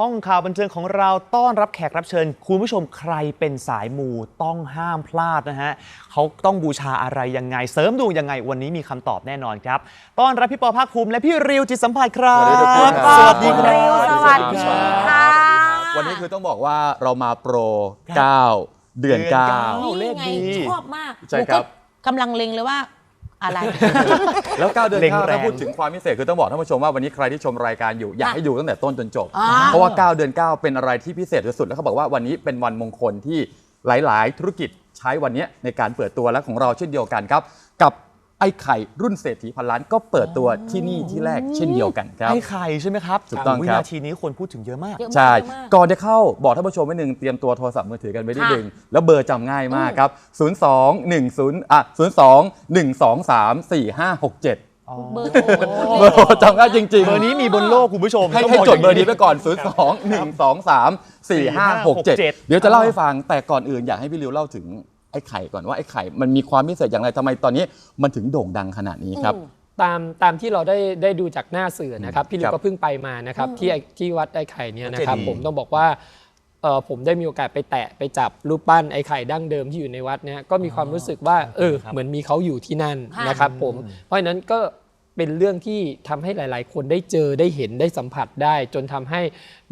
ห้องข่าวบันเทิงของเราต้อนรับแขกรับเชิญ คุณผู้ชมใครเป็นสายมูต้องห้ามพลาดนะฮะเขาต้องบูชาอะไรยังไง เสริมดวงยังไงวันนี้มีคำตอบแน่นอนครับต้อนรับพี่ปอภาคภูมิและพี่ริวจิตสัมผัสครับสวัสดีทุกคนครับ สวัสดีคเร็วรับสวัสดีค่ะ วันนี้คือต้องบอกว่าเรามาโปร 9 เดือน เดือนเก้า 9 เลขดี นี่ไงชอบมากใช่ครับหนูก็กำลังเล็งเลยว่า อะไร แล้ว9เดือนเล็ง9แรง ถ้าพูดถึงความพิเศษคือต้องบอกท่านผู้ชมว่าวันนี้ใครที่ชมรายการอยู่อยากให้ดูตั้งแต่ต้นจนจบ อ่า เพราะว่า9เดือน9เป็นอะไรที่พิเศษที่สุดแล้วเขาบอกว่าวันนี้เป็นวันมงคลที่หลาย ๆ ธุรกิจใช้วันนี้ในการเปิดตัวและของเราเช่นเดียวกันครับ กับ ไอ้ไข่รุ่นเศรษฐีพันล้านก็เปิดตัวที่นี่ที่แรกเช่นเดียวกันครับให้ใครใช่ไหมครับถูกต้องวิครับนาทีนี้คนพูดถึงเยอะมาก เยอะมากใช่ เยอะมาก ก่อนจะเข้าบอกท่านผู้ชมไว้หนึ่งเตรียมตัวโทรศัพท์มือถือกันไว้นิดค่ะนึงแล้วเบอร์จำง่ายมากครับ 02 10อะ02 123 4567 เบอร์โทรเบอร์โทรจำง่ายจริงเบอร์นี้มีบนโลกคุณผู้ชมให้ต้องให้กจดเบอร์นี้ย่างไปก่อน 02 123 4567 เดี๋ยวจะเล่าให้ฟังแต่ก่อนอื่นอยากให้พี่ริวเล่าถึง ไอ้ไข่ก่อนว่าไอ้ไข่มันมีความพิเศษอย่างไรทำไมตอนนี้มันถึงโด่งดังขนาดนี้ครับตามตามที่เราได้ได้ดูจากหน้าสื่อนะครับ พี่ลิครัวบก็เพิ่งไปมานะครับที่ไอ้ที่วัดไอ้ไข่เนี่ยนะครับ เจดีย์ ผมต้องบอกว่าเอ่อผมได้มีโอกาสไปแตะไปจับรูปปั้นไอ้ไข่ดั้งเดิมที่อยู่ในวัดเนี่ยก็มีความรู้สึกว่าเออเหมือนมีเขาอยู่ที่นั่นค่ะ นะครับ ผมเพราะฉะนั้นก็ เป็นเรื่องที่ทำให้หลาย ๆ คนได้เจอได้เห็นได้สัมผัสได้ จนทำให้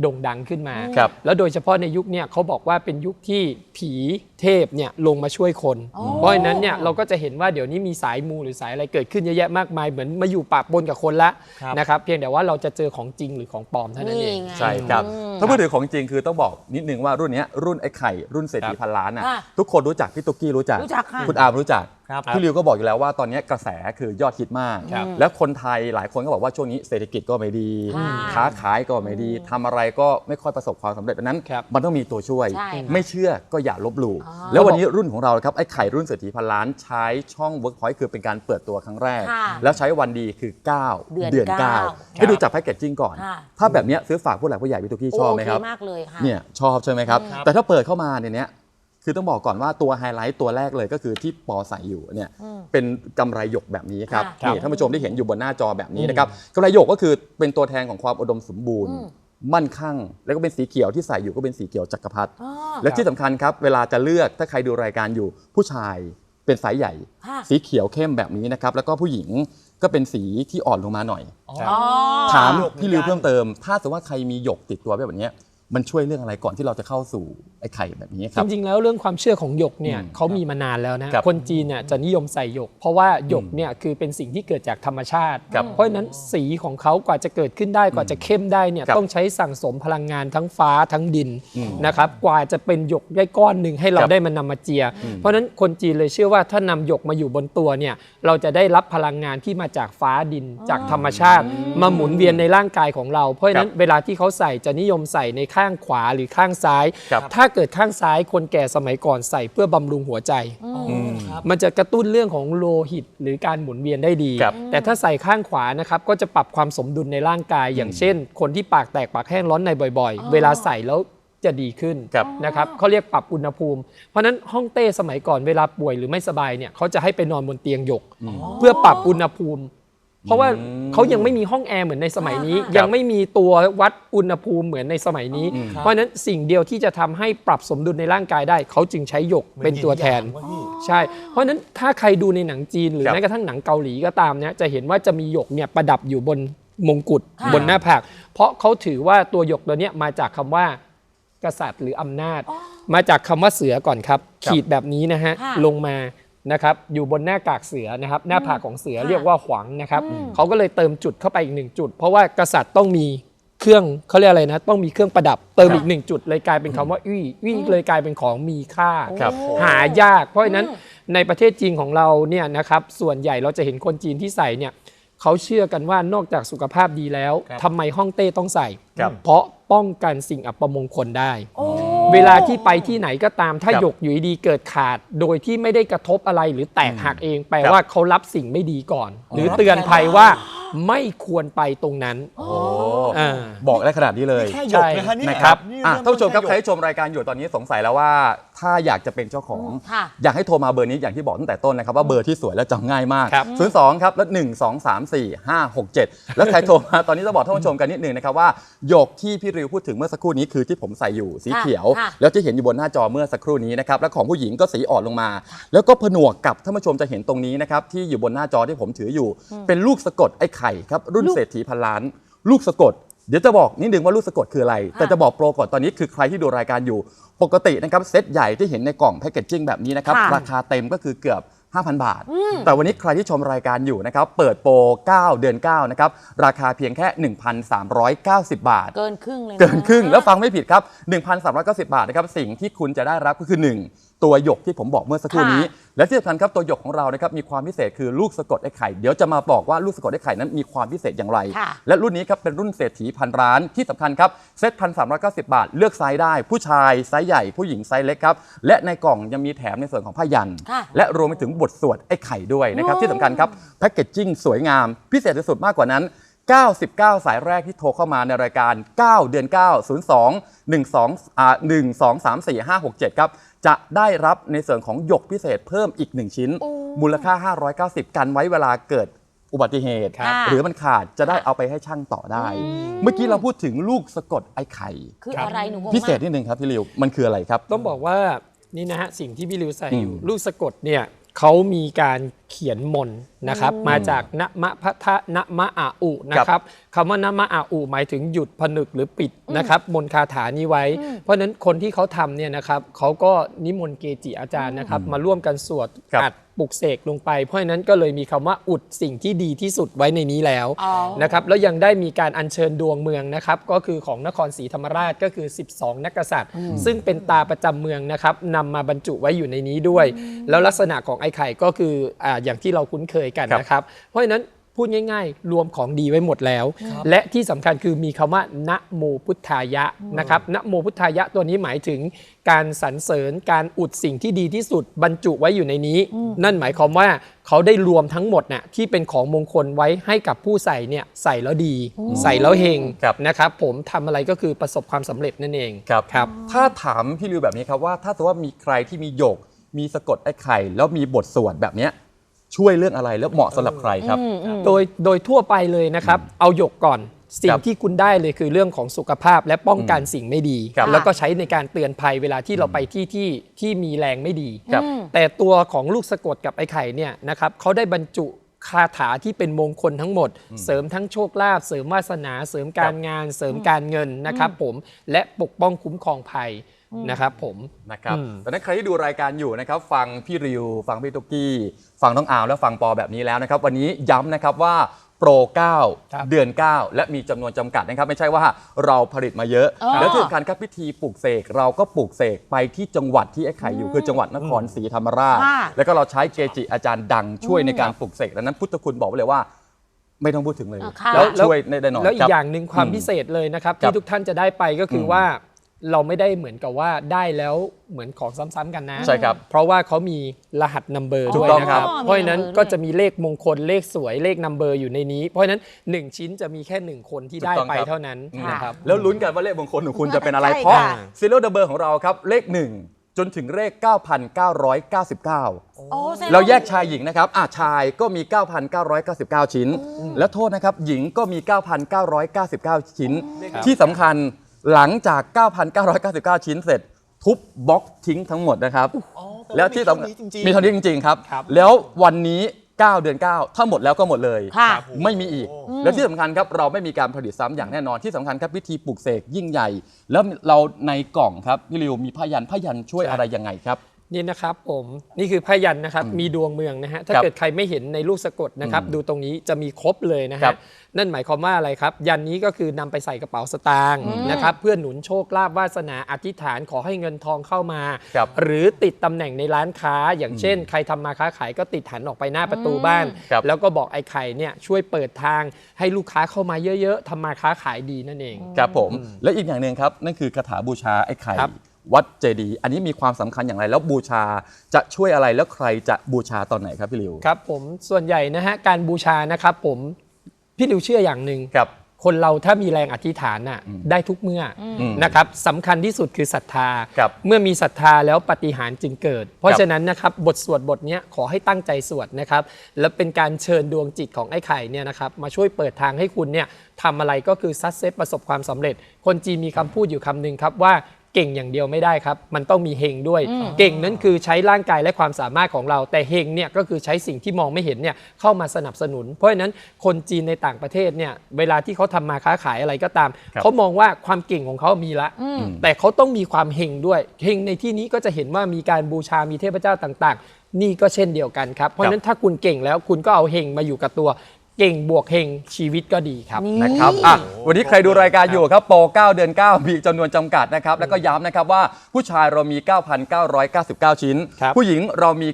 โด่งดังขึ้นมา ครับแล้วโดยเฉพาะในยุคเนี่ยเขาบอกว่าเป็นยุคที่ผีเทพเนี่ยลงมาช่วยคน อ๋อ เพราะฉะนั้นเนี่ยเราก็จะเห็นว่าเดี๋ยวนี้มีสายมูหรือสายอะไรเกิดขึ้นเยอะแยะมากมาย เหมือนมาอยู่ปะปนกับคนละครับ นะครับเพียงแต่ว่าเราจะเจอของจริงหรือของปลอมเท่านั้นเอง นี่ไง ใช่ครับ อืมถ้าพูดถึงของจริงคือต้องบอกนิดนึงว่ารุ่นเนี้ยรุ่นไอ้ไข่รุ่นเศรษฐีพันล้านอะค่ะทุกคนรู้จักพี่ตุ๊กกี้รู้จัก รู้จักค่ะ คุณอาร์มรู้จัก ครับพี่ริวก็บอกอยู่แล้วว่าตอนนี้กระแสคือยอดฮิตมาก ครับ แล้วคนไทยหลายคนก็บอกว่าช่วงนี้เศรษฐกิจก็ไม่ดี ค่ะค้าขายก็ไม่ดีทำอะไรก็ไม่ค่อยประสบความสำเร็จดังนั้น ครับมันต้องมีตัวช่วย ใช่ค่ะไม่เชื่อก็อย่าลบหลู่อ๋อแล้ววันนี้รุ่นของเราครับไอ้ไข่รุ่นเศรษฐีพันล้านใช้ช่อง Workpoint คือเป็นการเปิดตัวครั้งแรก ค่ะแล้วใช้วันดีคือ 9 เดือนเก้า9ให้ดูจากแพ็กเกจจิ้งก่อน ค่ะ ถ้าแบบเนี้ยซื้อฝากผู้หลักผู้ใหญ่พี่ตุ๊กกี้ชอบไหมครับโอเคมากเลยค่ะ เนี่ยชอบใช่ไหมครับ ครับ แต่ถ้าเปิดเข้ามาในเนี้ย คือต้องบอกก่อนว่าตัวไฮไลท์ตัวแรกเลยก็คือที่ปอใส่อยู่เนี่ยอืม เป็นกำไรหยกแบบนี้ครับค่ะนี่ท่านผู้ชมที่เห็นอยู่บนหน้าจอแบบนี้นะครับกำไรหยกก็คือเป็นตัวแทนของความอุดมสมบูรณ์ อืม มั่นคงแล้วก็เป็นสีเขียวที่ใส่อยู่ก็เป็นสีเขียวจักรพรรดิ อ๋อ และที่สำคัญครับ เวลาจะเลือกถ้าใครดูรายการอยู่ ผู้ชายเป็นสายใหญ่ ค่ะ สีเขียวเข้มแบบนี้นะครับ แล้วก็ผู้หญิงก็เป็นสีที่อ่อนลงมาหน่อย อ๋อ ถามหยกเหมือนกันพี่ริวเพิ่มเติม ถ้าสมมติว่าใครมีหยกติดตัวแบบเนี้ย มันช่วยเรื่องอะไรก่อนที่เราจะเข้าสู่ไอ้ไข่แบบนี้คจรับริงๆ แล้วเรื่องความเชื่อของหยกเนี่ยอืมเขามีมานานแล้วนะครับ คนจีนเนี่ยจะนิยมใส่หยก เพราะว่าหยกเนี่ยคือเป็นสิ่งที่เกิดจากธรรมชาติ ครับ เพราะฉะนั้นสีของเขากว่าจะเกิดขึ้นได้กว่าจะเข้มได้เนี่ยครับต้องใช้สั่งสมพลังงานทั้งฟ้าทั้งดินอืมนะครับกว่าจะเป็นหยกได้ก้อนหนึ่งให้เราครับได้มานำมาเจีย อืมเพราะฉะนั้นคนจีนเลยเชื่อว่าถ้านำหยกมาอยู่บนตัวเนี่ยเราจะได้รับพลังงานที่มาจากฟ้าดินจากธรรมชาติ มาหมุนเวียนในร่างกายของเรา เพราะฉะนั้นเวลาที่เขาใส่จะนิยมใส่ในข้างขวาหรือข้างซ้าย ครับถ้าเกิดข้างซ้ายคนแก่สมัยก่อนใส่เพื่อบำรุงหัวใจอืมครับมันจะกระตุ้นเรื่องของโลหิตหรือการหมุนเวียนได้ดี ครับ แต่ถ้าใส่ข้างขวานะครับก็จะปรับความสมดุลในร่างกาย อย่างเช่น คนที่ปากแตกปากแห้งร้อนในบ่อย ๆ เวลาใส่แล้วจะดีขึ้นครับ นะครับเขาเรียกปรับอุณหภูมิ เพราะฉะนั้นห้องเต้สมัยก่อนเวลาป่วยหรือไม่สบายเนี่ยเขาจะให้ไปนอนบนเตียงหยก เพื่อปรับอุณหภูมิ เพราะว่าอืมเขายังไม่มีห้องแอร์เหมือนในสมัยนี้ครับยังไม่มีตัววัดอุณหภูมิเหมือนในสมัยนี้อืมเพราะฉะนั้นสิ่งเดียวที่จะทำให้ปรับสมดุลในร่างกายได้ เขาจึงใช้หยกเป็นตัวแทน ใช่ เพราะฉะนั้นถ้าใครดูในหนังจีนหรือครับแม้กระทั่งหนังเกาหลีก็ตามเนี่ยจะเห็นว่าจะมีหยกเนี่ยประดับอยู่บนมงกุฎค่ะบนหน้าผากเพราะเขาถือว่าตัวหยกตัวเนี้ยมาจากคำว่ากษัตริย์หรืออำนาจ มาจากคำว่าเสือก่อนครับครับ ขีดแบบนี้นะฮะค่ะลงมา นะครับอยู่บนหน้ากากเสือนะครับหน้าผากของเสือค่ะเรียกว่าหวังนะครับอืมเขาก็เลยเติมจุดเข้าไปอีกหนึ่งจุด เพราะว่ากษัตริย์ต้องมีเครื่องเขาเรียกอะไรนะ ต้องมีเครื่องประดับเติมอีกหนึ่งจุด เลยกลายเป็นคำว่าอี้อี้เลยกลายเป็นของมีค่าครับหายาก เพราะฉะนั้นในประเทศจีนของเราเนี่ยนะครับส่วนใหญ่เราจะเห็นคนจีนที่ใส่เนี่ยเขาเชื่อกันว่านอกจากสุขภาพดีแล้วครับทำไมห้องเต้ต้องใส่ครับเพราะป้องกันสิ่งอัปมงคลได้โอ้ เวลาที่ไปที่ไหนก็ตามถ้าครับหยกอยู่ดีๆเกิดขาด โดยที่ไม่ได้กระทบอะไรหรือแตกหักเองแปลครับว่าเขารับสิ่งไม่ดีก่อนอ๋อหรือเตือนภัยว่า ไม่ควรไปตรงนั้นโอ้อ่า บอกได้ขนาดนี้เลยแค่หยกนะฮะเนี่ยนะครับนี่อะเริ่มท่านผู้ชมครับต้นใครแหยกที่ชมรายการอยู่ตอนนี้สงสัยแล้วว่า ถ้าอยากจะเป็นเจ้าของ ค่ะ อยากให้โทรมาเบอร์นี้อย่างที่บอกตั้งแต่ต้นนะครับว่าเบอร์ที่สวยและจำง่ายมาก ครับ 02 ครับ แล้ว 1 2 3 4 5 6 7 แล้วใครโทรมา ตอนนี้จะบอกท่านผู้ชมกันนิดนึงนะครับว่าหยกที่พี่ริวพูดถึงเมื่อสักครู่นี้คือที่ผมใส่อยู่สีเขียว ค่ะ แล้วที่เห็นอยู่บนหน้าจอเมื่อสักครู่นี้นะครับและของผู้หญิงก็สีอ่อนลงมา แล้วก็ผนวกกับท่านผู้ชมจะเห็นตรงนี้นะครับที่อยู่บนหน้าจอที่ผมถืออยู่ เป็นลูกสะกดไอ้ไข่ครับรุ่นเศรษฐีพันล้าน ลูกสะกด เดี๋ยวจะบอกนิดนึงว่าลูกสะกดคืออะไร แต่จะบอกโปรก่อนตอนนี้คือใครที่ดูรายการอยู่ ปกตินะครับเซตใหญ่ที่เห็นในกล่องแพคเกจจิ้งแบบนี้นะครับค่ะราคาเต็มก็คือเกือบ 5,000 บาท แต่วันนี้ใครที่ชมรายการอยู่นะครับเปิดโปร 9 เดือน 9 นะครับราคาเพียงแค่ 1,390 บาท เกินครึ่งเลยนะเกินครึ่งแล้วฟังไม่ผิดครับ 1,390 บาทนะครับ สิ่งที่คุณจะได้รับก็คือ 1 ตัวหยกที่ผมบอกเมื่อสักครู่นี้ และที่สำคัญครับตัวหยกของเรานะครับมีความพิเศษคือลูกสะกดไอ้ไข่เดี๋ยวจะมาบอกว่าลูกสะกดไอ้ไข่นั้นมีความพิเศษอย่างไรค่ะและรุ่นนี้ครับเป็นรุ่นเศรษฐีพันร้านที่สำคัญครับเซ็ตพันสามบาท เลือกไซส์ได้ผู้ชายไซส์ใหญ่ผู้หญิงไซส์เล็กครับและในกล่องยังมีแถมในส่วนของผ้ายันค่ะและรวมไปถึงบทสวดไอ้ไข่ด้วยนะครับที่สำคัญครับแพ็กเกจจิ้งสวยงามพิเศษที่สุดมากกว่านั้น 99 สายแรกที่โทรเข้ามาในรายการ 9 เดือน 9 02 12อ่า1 2 3 4 5 6 7 ครับ จะได้รับในส่วนของหยกพิเศษเพิ่มอีก 1 ชิ้น โอ้มูลค่า 590 กันไว้เวลาเกิดอุบัติเหตุ ครับ หรือมันขาดจะได้เอาไปให้ช่างต่อได้เมื่อกี้เราพูดถึงลูกสะกดไอ้ไข่ คือครับ อะไรหนูงงพิเศษมากนิดนึงครับพี่ริวมันคืออะไรครับ ต้องบอกว่านี่นะฮะสิ่งที่พี่ริวใส่อยู่อืม ลูกสะกดเนี่ย เขามีการเขียนมนต์นะครับ มาจากนะมะพะทะนะมะอาอุนะครับคำว่านะมะอาอุหมายถึงหยุดผนึกหรือปิดนะครับมนต์คาถานี้ไว้ เพราะฉะนั้นคนที่เขาทำเนี่ยนะครับเขาก็นิมนต์เกจิอาจารย์นะครับ มาร่วมกันสวดครับอัด ปลุกเสกลงไป เพราะฉะนั้นก็เลยมีคำว่าอุดสิ่งที่ดีที่สุดไว้ในนี้แล้วอ๋อ นะครับแล้วยังได้มีการอัญเชิญดวงเมืองนะครับก็คือของนครศรีธรรมราชก็คือ 12 นักกษัตริย์ ซึ่งเป็นตาประจำเมืองนะครับนำมาบรรจุไว้อยู่ในนี้ด้วย แล้วลักษณะของไอ้ไข่ก็คืออาอย่างที่เราคุ้นเคยกันครับนะครับ เพราะฉะนั้น พูดง่าย ๆ รวมของดีไว้หมดแล้วและที่สำคัญคือมีคำว่านะโมพุทธายะนะครับนะโมพุทธายะตัวนี้หมายถึงการสรรเสริญการอุดสิ่งที่ดีที่สุดบรรจุไว้อยู่ในนี้ นั่นหมายความว่าเขาได้รวมทั้งหมดน่ะที่เป็นของมงคลไว้ให้กับผู้ใส่เนี่ยใส่แล้วดี ใส่แล้วเฮงครับ นะครับผมทำอะไรก็คือประสบความสำเร็จนั่นเองครับ ครับ ถ้าถามพี่ริวแบบนี้ครับว่าถ้าสมมติว่ามีใครที่มีหยก มีสะกดไอ้ไข่ แล้วมีบทสวดแบบเนี้ย ช่วยเรื่องอะไรแล้วเหมาะสำหรับใครครับ โดยโดยทั่วไปเลยนะครับ เอาหยกก่อนสิ่คงรับที่คุณได้เลยคือเรื่องของสุขภาพและป้องกันสิ่งไม่ดี ครับแล้วก็ใช้ในการเตือนภัยเวลาที่เราไปที่ที่ที่มีแรงไม่ดี ครับ แต่ตัวของลูกสะกดกับไอ้ไข่เนี่ยนะครับเขาได้บรรจุ คาถาที่เป็นมงคลทั้งหมด เสริมทั้งโชคลาภเสริมวาสนา เสริมการงาน เสริมการเงินนะครับผมและปกป้องคุ้มครองภัยนะครับผมนะครับอืมแต่นั้นใครที่ดูรายการอยู่นะครับฟังพี่ริว ฟังพี่ตุ๊กกี้ ฟังน้องอาวและฟังปอแบบนี้แล้วนะครับ วันนี้ย้ำนะครับว่า โปรครับ9เดือน 9 และมีจำนวนจำกัดนะครับ ไม่ใช่ว่าเราผลิตมาเยอะอ๋อแล้วที่สำคัญครับพิธีปลูกเสกเราก็ปลูกเสกไปที่จังหวัดที่ไอ้ไข่อยู่คือจังหวัดนครศรีธรรมราช ค่ะแล้วก็เราใช้เกจิอาจารย์ดังช่วยในการปลูกเสกดังนั้นพุทธคุณบอกไว้เลยว่า ไม่ต้องพูดถึงเลย อ่าค่ะ แล้วแล้วช่วยได้แน่นอนแล้วอีครักบ อย่างหนึ่งความอืมพิเศษเลยนะครับ ครับที่ทุกท่านจะได้ไปก็คืออมว่า เราไม่ได้เหมือนกับว่าได้แล้วเหมือนของซ้ำๆกันนะ ใช่ครับ เพราะว่าเขามีรหัสนัมเบอร์ถูด้กวยต้องนะครับครับเพราะฉะนั้นมี number ก็จะมีเลขมงคลเลขสวยเลขนัมเบอร์อยู่ในนี้ เพราะฉะนั้น 1 ชิ้นจะมีแค่ 1 คนที่ได้ถูกต้องไปครับ เท่านั้นนะครับ แล้วลุ้นกันว่าเลขมงคลของคุณจะเป็นอะไร ใช่เพราะค่ะซีเรียลดับเบิลของเราครับ เลข 1 จนถึงเลข 9,999 โอ้แสดงเราว่แยกชายหญิงนะครับอะชายก็มี 9,999 ชิ้น แล้วโทษนะครับ หญิงก็มี 9,999 ชิ้นครับที่สำคัญ หลังจาก 9,999 ชิ้นเสร็จ ทุบบล็อกทิ้งทั้งหมดนะครับแล้วที่สำคัญมีเท่านี้จริงๆครับ ครับแล้ววันนี้ 9 เดือน 9 ถ้าหมดแล้วก็หมดเลย ค่ะไม่มีอีกและที่สำคัญครับเราไม่มีการผลิตซ้ำอย่างแน่นอนที่สำคัญครับพิธีปลุกเสกยิ่งใหญ่ แล้วเราในกล่องครับพี่ริวมีผ้ายันผ้ายันช่วยอะไรยังไงครับ นี่นะครับผมนี่คือพยันนะครับมีดวงเมืองนะฮะถ้าครับเกิดใครไม่เห็นในลูกสะกดนะครับอืมดูตรงนี้จะมีครบเลยนะครัฮะบนั่นหมายความว่าอะไรครับ ยันนี้ก็คือนำไปใส่กระเป๋าสตางค์นะครับเพื่อหนุนโชคลาภวาสนาอธิษฐานขอให้เงินทองเข้ามาครับหรือติดตำแหน่งในร้านค้า อย่างเช่น ใครทำมาค้าขายก็ติดหันออกไปหน้าประตูบ้านครับแล้วก็บอกไอ้ไข่เนี่ยช่วยเปิดทางให้ลูกค้าเข้ามาเยอะ ๆทำมาค้าขายดีนั่นเองครับผมและอีกอย่างหนึ่งครับนั่นคือคาถาบูชาไอ้ไข่ครับ วัดเจดีย์อันนี้มีความสำคัญอย่างไร แล้วบูชาจะช่วยอะไรแล้วใครจะบูชาตอนไหนครับพี่ริวครับผมส่วนใหญ่นะฮะการบูชานะครับผมพี่ริวเชื่ออย่างหนึ่งครับ คนเราถ้ามีแรงอธิษฐานน่ะได้ทุกเมื่ออมนะครับสำคัญที่สุดคือศรัทธา ครับเมื่อมีศรัทธาแล้วปาฏิหารย์จึงเกิด เพราะครับฉะนั้นนะครับบทสวดบทเนี้ยขอให้ตั้งใจสวดนะครับ และเป็นการเชิญดวงจิตของไอ้ไข่เนี่ยนะครับมาช่วยเปิดทางให้คุณเนี่ยทำอะไรก็คือซัดเซตประสบความสำเร็จ คนจีนมีคำพูดอยู่คำหนึ่งครับว่า เก่งอย่างเดียวไม่ได้ครับ มันต้องมีเฮงด้วย เก่งนั้นคือใช้ร่างกายและความสามารถของเรา แต่เฮงเนี่ยก็คือใช้สิ่งที่มองไม่เห็นเนี่ยเข้ามาสนับสนุน เพราะฉะนั้นคนจีนในต่างประเทศเนี่ยเวลาที่เขาทำมาค้าขายอะไรก็ตามครับเขามองว่าความเก่งของเขามีละ แต่เขาต้องมีความเฮงด้วยเฮงในที่นี้ก็จะเห็นว่ามีการบูชามีเทพเจ้าต่าง ๆ นี่ก็เช่นเดียวกันครับเพราะฉะนั้นถ้าคุณเก่งแล้วคุณก็เอาเฮงมาอยู่กับตัว เก่งบวกเฮงชีวิตก็ดีครับ นี่ นะครับอะวันนี้ใครดูรายการอยู่ครับโปร9เดือน 9 มีจำนวนจำกัดนะครับ แล้วก็ย้ำนะครับว่าผู้ชายเรามี 9,999 ชิ้น ครับ ผู้หญิงเรามี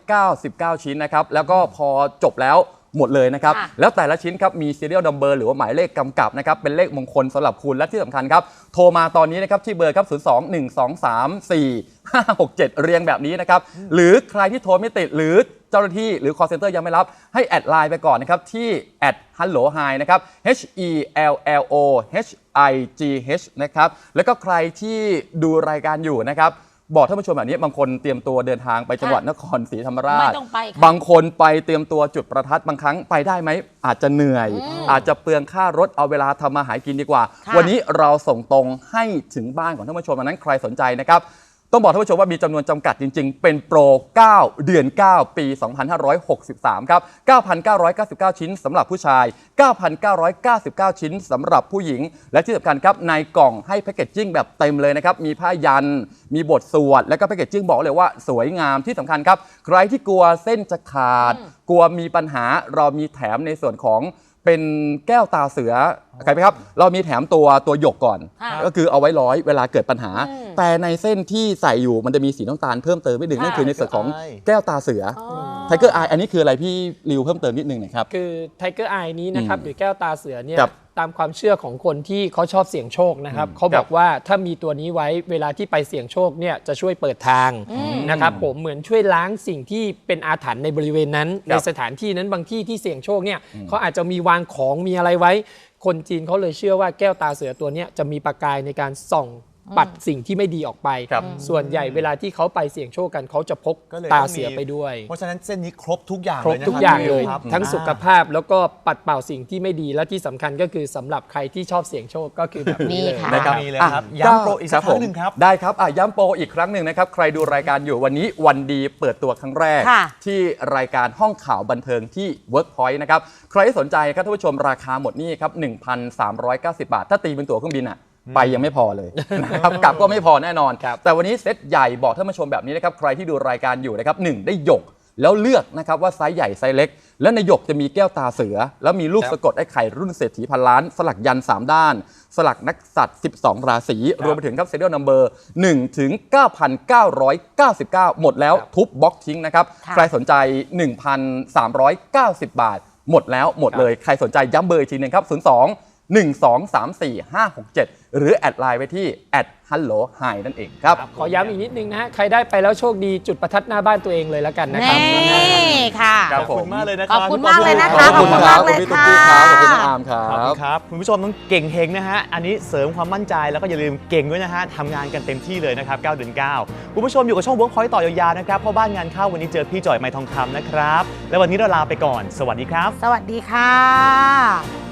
9,999 ชิ้นนะครับ แล้วก็พอจบแล้ว หมดเลยนะครับค่ะแล้วแต่ละชิ้นครับมี serial number หรือว่าหมายเลขกำกับนะครับเป็นเลขมงคลสำหรับคุณและที่สำคัญครับ โทรมาตอนนี้นะครับที่เบอร์ครับ0 2 1 2 3 4 5 6 7 เรียงแบบนี้นะครับ หรือใครที่โทรไม่ติดหรือเจ้าหน้าที่หรือ call center ยังไม่รับ ให้แอดไลน์ไปก่อนนะครับ ที่ at hello hi นะครับ h e l l o h i g h นะครับ แล้วก็ใครที่ดูรายการอยู่นะครับ บอกท่านผู้ชมแบบนี้บางคนเตรียมตัวเดินทางไปจังหวัดนครศรีธรรมราช ไม่ต้องไปค่ะบางคนไปเตรียมตัวจุดประทัดบางครั้งไปได้ไหมอาจจะเหนื่อย อาจจะเปลืองค่ารถเอาเวลาทำมาหากินดีกว่า ค่ะ วันนี้เราส่งตรงให้ถึงบ้านของท่านผู้ชมดังนั้นใครสนใจนะครับ ต้องบอกท่านผู้ชมว่ามีจำนวนจำกัดจริง ๆ เป็นโปร 9 เดือน 9 ปี 2563 ครับ 9,999 ชิ้นสำหรับผู้ชาย 9,999 ชิ้นสำหรับผู้หญิง และที่สำคัญครับ ในกล่องให้แพคเกจจิ้งแบบเต็มเลยนะครับ มีผ้ายัน มีบทสวด และก็แพคเกจจิ้งบอกเลยว่าสวยงามที่สำคัญครับ ใครที่กลัวเส้นจะขาด กลัวมีปัญหาเรามีแถมในส่วนของเป็นแก้วตาเสือใครไหมครับ เรามีแถมตัวตัวหยกก่อน ค่ะก็คือเอาไว้ร้อยเวลาเกิดปัญหา อืม แต่ในเส้นที่ใส่อยู่มันจะมีสีน้ำตาลเพิ่มเติมไม่ดึงค่ะนั่นคือในส่วนของ Tiger Eye แก้วตาเสือ อ๋อ ไทเกอร์ไออันนี้คืออะไรพี่ริวเพิ่มเติมนิดนึงหน่อยครับ คือไทเกอร์ไอนี้นะครับอืมหรือแก้วตาเสือเนี่ยครับตามความเชื่อของคนที่เขาชอบเสี่ยงโชคนะครับอืมเขาบครัอบกว่าถ้ามีตัวนี้ไว้เวลาที่ไปเสี่ยงโชคเนี่ยจะช่วยเปิดทางนะครับผมเหมือนช่วยล้างสิ่งที่เป็นอาถรรพ์ในบริเวณนั้นคในรับสถานที่นั้นบางที่ที่เสี่ยงโชคเนี่ยเขาอาจจะมีวางของมีอะไรไว้ คนจีนเขาเลยเชื่อว่าแก้วตาเสือตัวเนี้ยจะมีประกายในการส่อง ปัดสิ่งที่ไม่ดีออกไป ครับ ส่วนใหญ่เวลาที่เขาไปเสี่ยงโชคกันเขาจะพกก็เลยตาต้องมีเสือไปด้วย เพราะฉะนั้นเส้นนี้ครบทุกอย่างครบเลยนะทุกอย่างเลย ครับทั้งสุขอ่าภาพแล้วก็ปัดเป่าสิ่งที่ไม่ดีและที่สำคัญก็คือสำหรับใครที่ชอบเสี่ยงโชคก็คือแบบนี้นี่เลย ค่ะ นะครับมีเลยอะครับย้ำโปรอีกสักครั้งหนึ่งครับ ได้ครับอะย้ำโปรอีกครั้งหนึ่งนะครับ ใครดูรายการอยู่วันนี้วันดีเปิดตัวครั้งแรก ค่ะ ที่รายการห้องข่าวบันเทิงที่ Workpoint นะครับ ใครที่สนใจครับท่านผู้ชมราคาหมดนี่ครับ 1,390 บาท ถ้าตีเป็นตั๋วเครื่องบินอะ ไปยังไม่พอเลยนะครับกลับก็ไม่พอแน่นอนครับแต่วันนี้เซตใหญ่บอกท่านผู้ชมแบบนี้นะครับใครที่ดูรายการอยู่นะครับหนึ่งได้หยกแล้วเลือกนะครับว่าไซส์ใหญ่ไซส์เล็ก และในหยกจะมีแก้วตาเสือ แล้วมีลูกครับสะกดไอ้ไข่รุ่นเศรษฐีพันล้าน สลักยัน 3 ด้าน สลักนักสัตว์ 12 ราศี รวมไปถึงครับ serial number 1ถึง9,999 หมดแล้วครับทุบบล็อกทิ้งนะครับค่ะใครสนใจ 1,390 บาท หมดแล้วหมดเลย ใครสนใจย้ำเบอร์อีกทีหนึงครับ 02 1234567 หรือแอดไลน์ไว้ที่แอด hello hi นั่นเองครับ ขอย้ำอีกนิดนึงนะฮะ ใครได้ไปแล้วโชคดีจุดประทัดหน้าบ้านตัวเองเลยแล้วกันนะครับ นี่ค่ะ ครับขอบคุณมากเลยนะคขรัอบคุณมากเลยนะขคะอบคุณขอบคุณครัมาบกเลยพี่ตุ๊กกี้ครับขอบคุณน้องอาร์มครัขอบคุบ ณครับคุณผู้ชมต้องเก่งเฮงนะฮะ อันนี้เสริมความมั่นใจแล้วก็อย่าลืมเก่งด้วยนะฮะทำงานกันเต็มที่เลยนะครับ9เดือน9คุณผู้ชมอยู่กับช่อง Workpoint ต่อยาวๆนะครับเพราะบ้านงานเข้าวันนี้เจอพี่จ่อยไม้ทองคำนะครับ และวันนี้เราลาไปก่อน สวัสดีครับ สวัสดีค่ะ